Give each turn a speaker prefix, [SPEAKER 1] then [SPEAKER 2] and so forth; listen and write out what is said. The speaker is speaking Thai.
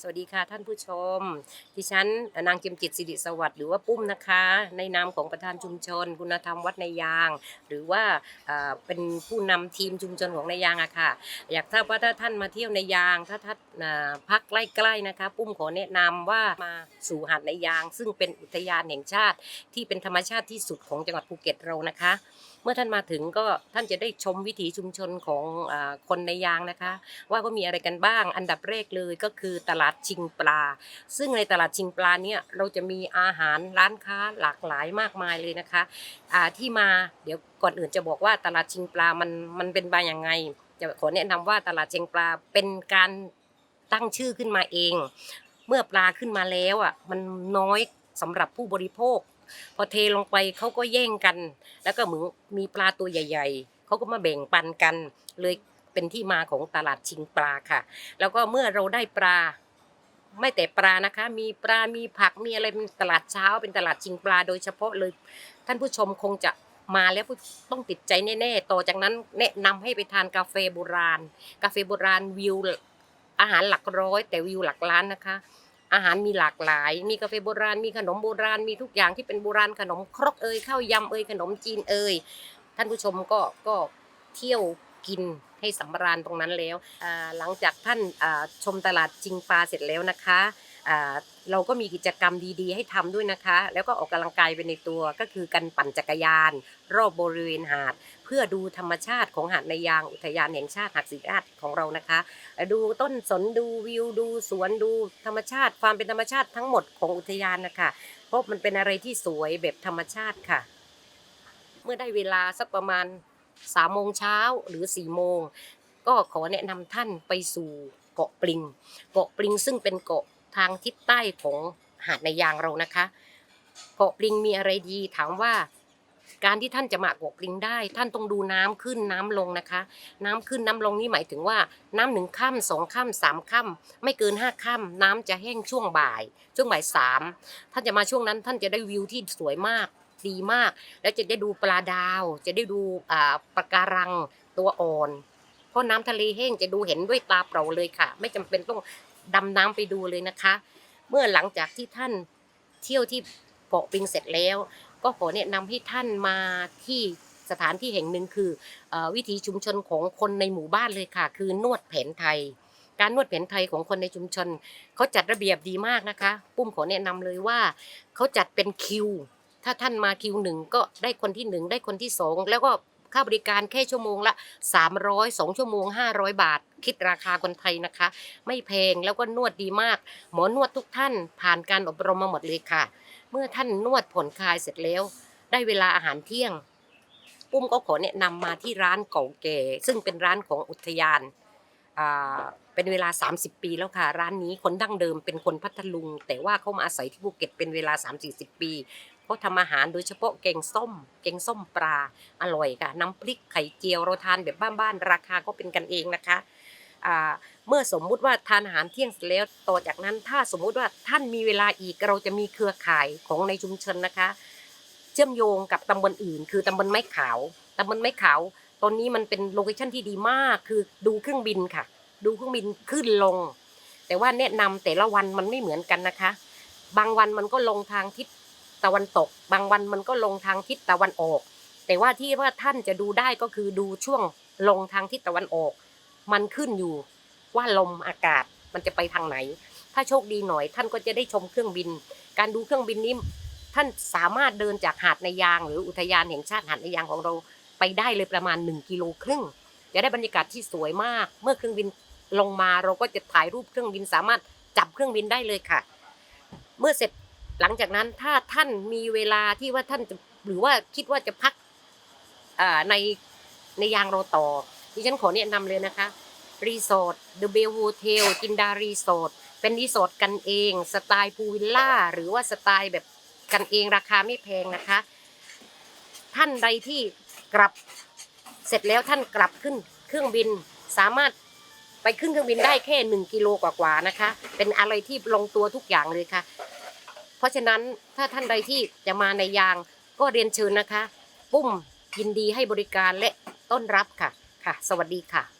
[SPEAKER 1] สวัสดีค่ะท่านผู้ชม ดิฉันนางเจิมจิตสิริสวัสดิ์หรือว่าปุ้มนะคะ ในนามของประธานชุมชน คุณธรรมวัดในยาง หรือว่าเป็นผู้นำทีมชุมชนของในยางอะค่ะ อยากทราบว่าถ้าท่านมาเที่ยวในยาง ถ้าท่านพักใกล้ๆนะคะ ปุ้มขอแนะนำว่ามาสู่หาดในยาง ซึ่งเป็นอุทยานแห่งชาติที่เป็นธรรมชาติที่สุดของจังหวัดภูเก็ตเรานะคะ เมื่อท่านมาถึงก็ท่านจะได้ชมวิถีชุมชนของอคนในยางนะคะ ว่าก็มีอะไรกันบ้าง อันดับแรกเลยก็คือตลาดชิงปลา ซึ่งในตลาดชิงปลาเนี่ยเราจะมีอาหารร้านค้าหลากหลายมากมายเลยนะคะอ่าที่มาเดี๋ยวก่อนอื่นจะบอกว่าตลาดชิงปลามันมันเป็นมาอย่างไง จะขอแนะนำว่าตลาดชิงปลาเป็นการตั้งชื่อขึ้นมาเอง เมื่อปลาขึ้นมาแล้วอะมันน้อยสำหรับผู้บริโภค พอเทลงไปเขาก็แย่งกัน แล้วก็เหมือนมีปลาตัวใหญ่ ๆเขาก็มาแบ่งปันกัน เลยเป็นที่มาของตลาดชิงปลาค่ะ แล้วก็เมื่อเราได้ปลาไม่แต่ปลานะคะ มีปลา มีผัก มีอะไรเป็นตลาดเช้า เป็นตลาดชิงปลาโดยเฉพาะเลย ท่านผู้ชมคงจะมาแล้วต้องติดใจแน่ๆ ต่อจากนั้นแนะนำให้ไปทานกาแฟโบราณ กาแฟโบราณวิวอาหารหลักร้อย แต่วิวหลักล้านนะคะ อาหารมีหลากหลาย มีกาแฟโบราณ มีขนมโบราณ มีทุกอย่างที่เป็นโบราณขนมครกเอ่ยข้าวยำเอ่ยขนมจีนเอ่ยท่านผู้ชมก็ก็เที่ยวกินให้สำราญตรงนั้นแล้วหลังจากท่านชมตลาดจิงปลาเสร็จแล้วนะคะ เราก็มีกิจกรรมดีๆ ให้ทำด้วยนะคะ แล้วก็ออกกำลังกายไปในตัวก็คือการปั่นจักรยาน รอบบริเวณหาด เพื่อดูธรรมชาติของหาดในยางอุทยานแห่งชาติหาดสีราชของเรานะคะ ดูต้นสนดูวิวดูสวนดูธรรมชาติ ความเป็นธรรมชาติทั้งหมดของอุทยานนะคะเพราะมันเป็นอะไรที่สวยแบบธรรมชาติค่ะ เมื่อได้เวลาสักประมาณสามโมงเช้าหรือสี่โมงก็ขอแนะนำท่านไปสู่เกาะปลิง เกาะปลิงซึ่งเป็นเกาะ ทางทิศใต้ของหาดในยางเรานะคะเกาะปลิงมีอะไรดีถามว่า การที่ท่านจะมาเกาะปลิงได้ ท่านต้องดูน้ำขึ้นน้ำลงนะคะ น้ำขึ้นน้ำลงนี่หมายถึงว่าน้ำหนึ่งค่ำสองค่ำสามค่ำไม่เกินห้าค่ำน้ำจะแห้งช่วงบ่าย ช่วงบ่ายสามท่านจะมาช่วงนั้นท่านจะได้วิวที่สวยมากดีมาก แล้วจะได้ดูปลาดาว จะได้ดูอ่าปะการังตัวอ่อนเพราะน้ำทะเลแห้งจะดูเห็นด้วยตาเปล่าเลยค่ะ ไม่จำเป็นต้อง ดำน้ำไปดูเลยนะคะ เมื่อหลังจากที่ท่านเที่ยวที่เกาะปิงเสร็จแล้ว ก็ขอแนะนำให้ท่านมาที่สถานที่แห่งหนึ่งคืออวิถีชุมชนของคนในหมู่บ้านเลยค่ะ คือนวดแผนไทย การนวดแผนไทยของคนในชุมชนเขาจัดระเบียบดีมากนะคะ ปุ้มขอแนะนำเลยว่าเขาจัดเป็นคิว ถ้าท่านมาคิวหนึ่งก็ได้คนที่หนึ่งได้คนที่สองแล้วก็ ค่าบริการแค่ชั่วโมงละ 300 2 ชั่วโมง 500 บาท คิดราคาคนไทยนะคะ ไม่แพงแล้วก็นวดดีมาก หมอนวดทุกท่านผ่านการอบรมมาหมดเลยค่ะ เมื่อท่านนวดผ่อนคลายเสร็จแล้ว ได้เวลาอาหารเที่ยงปุ้มก็ขอแนะนำมาที่ร้านเก่าแก่ ซึ่งเป็นร้านของอุทยานเป็นเวลา 30 ปีแล้วค่ะ ร้านนี้คนดั้งเดิมเป็นคนพัทลุง แต่ว่าเขามาอาศัยที่ภูเก็ตเป็นเวลา 3-40 ปี เขาทำอาหารโดยเฉพาะแกงส้ม แกงส้มปลาอร่อยค่ะ น้ำพริกไข่เจียวเราทานแบบบ้านๆราคาก็เป็นกันเองนะคะเมื่อสมมุติว่าทานอาหารเที่ยงเสร็จแล้วต่อจากนั้นถ้าสมมุติว่าท่านมีเวลาอีกเราจะมีเครือข่ายของในชุมชนนะคะ เชื่อมโยงกับตำบลอื่น คือตำบลไม้ขาวตำบลไม้ขาวตอนนี้มันเป็นโลเคชั่นที่ดีมากคือดูเครื่องบินค่ะ ดูเครื่องบินขึ้นลง แต่ว่าแนะนำแต่ละวันมันไม่เหมือนกันนะคะ บางวันมันก็ลงทางทิศ ตะวันตก บางวันมันก็ลงทางทิศตะวันออก แต่ว่าที่ว่าท่านจะดูได้ก็คือดูช่วงลงทางทิศตะวันออก มันขึ้นอยู่ว่าลมอากาศมันจะไปทางไหน ถ้าโชคดีหน่อยท่านก็จะได้ชมเครื่องบิน การดูเครื่องบินนี้ท่านสามารถเดินจากหาดในยาง หรืออุทยานแห่งชาติหาดในยางของเราไปได้เลยประมาณ 1 กิโลครึ่ง จะได้บรรยากาศที่สวยมาก เมื่อเครื่องบินลงมาเราก็จะถ่ายรูปเครื่องบินสามารถจับเครื่องบินได้เลยค่ะ เมื่อเสร็จ หลังจากนั้นถ้าท่านมีเวลาที่ว่าท่านจะหรือว่าคิดว่าจะพักในในยางเรต่อดิฉันขอแนะนำเลยนะคะรีสอร์ทเดอะเบลโฮเทลจินดารีสอร์ทเป็นรีสอร์ทกันเอง สไตล์พูวิลล่า หรือว่าสไตล์แบบกันเองราคาไม่แพงนะคะ ท่านใดที่กลับเสร็จแล้วท่านกลับขึ้นเครื่องบินสามารถไปขึ้นเครื่องบินได้แค่หนึ่งกิโลกว่าๆนะคะ เป็นอะไรที่ลงตัวทุกอย่างเลยค่ะ ราะฉะนั้นถ้าท่านใดที่จะมาในยางก็เรียนเชิญนะคะ ปุ้มยินดีให้บริการและต้อนรับค่ะค่ะ สวัสดีค่ะ